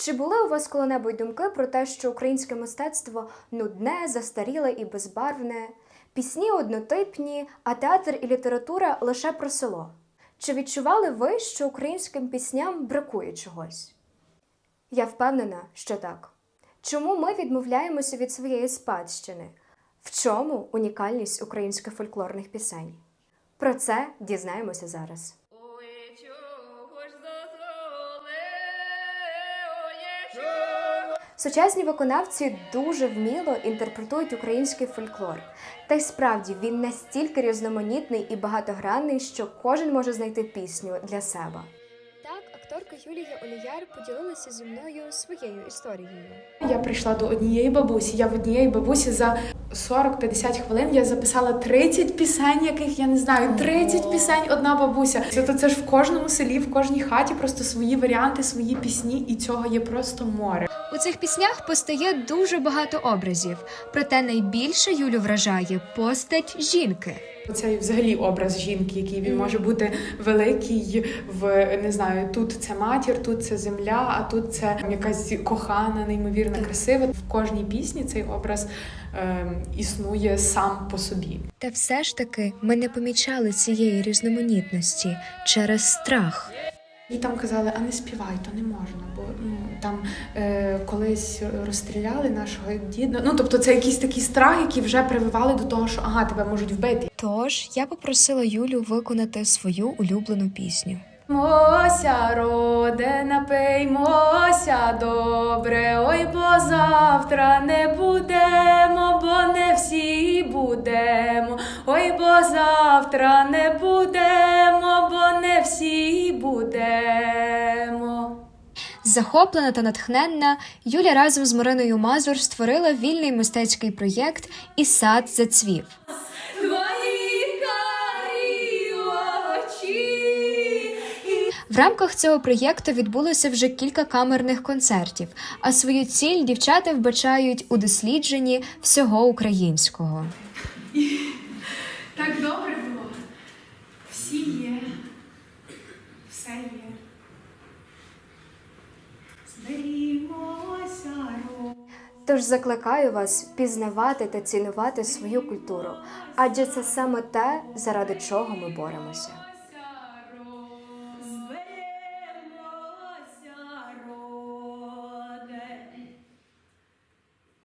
Чи були у вас коли-небудь думки про те, що українське мистецтво нудне, застаріле і безбарвне, пісні однотипні, а театр і література лише про село? Чи відчували ви, що українським пісням бракує чогось? Я впевнена, що так. Чому ми відмовляємося від своєї спадщини? В чому унікальність українських фольклорних пісень? Про це дізнаємося зараз. Сучасні виконавці дуже вміло інтерпретують український фольклор. Та й справді він настільки різноманітний і багатогранний, що кожен може знайти пісню для себе. Так, акторка Юлія Оліяр поділилася зі мною своєю історією. Я прийшла до однієї бабусі. Я в однієї бабусі за 40-50 хвилин я записала 30 пісень, яких я не знаю. 30 пісень одна бабуся. Це то це ж в кожному селі, в кожній хаті просто свої варіанти, свої пісні, і цього є просто море. У цих піснях постає дуже багато образів, проте найбільше Юлю вражає постать жінки. Оцей взагалі образ жінки, який він може бути великий в не знаю, тут це матір, тут це земля, а тут це якась кохана, неймовірно красива. В кожній пісні цей образ е, існує сам по собі. Та все ж таки ми не помічали цієї різноманітності через страх. І там казали, а не співай, то не можна, бо ну там е, колись розстріляли нашого діда. Ну тобто це якийсь такий страх, який вже прививали до того, що ага, тебе можуть вбити. Тож я попросила Юлю виконати свою улюблену пісню. Мося, роде, напиймося добре, ой, бо завтра не будемо, бо не всі будемо. Ой, бо завтра не будемо, Захоплена та натхненна, Юля разом з Мариною Мазур створила вільний мистецький проєкт І сад зацвів. В рамках цього проєкту відбулося вже кілька камерних концертів, а свою ціль дівчата вбачають у дослідженні всього українського. Так добре було. Всі є. Все є. Тож закликаю вас пізнавати та цінувати свою культуру, адже це саме те, заради чого ми боремося.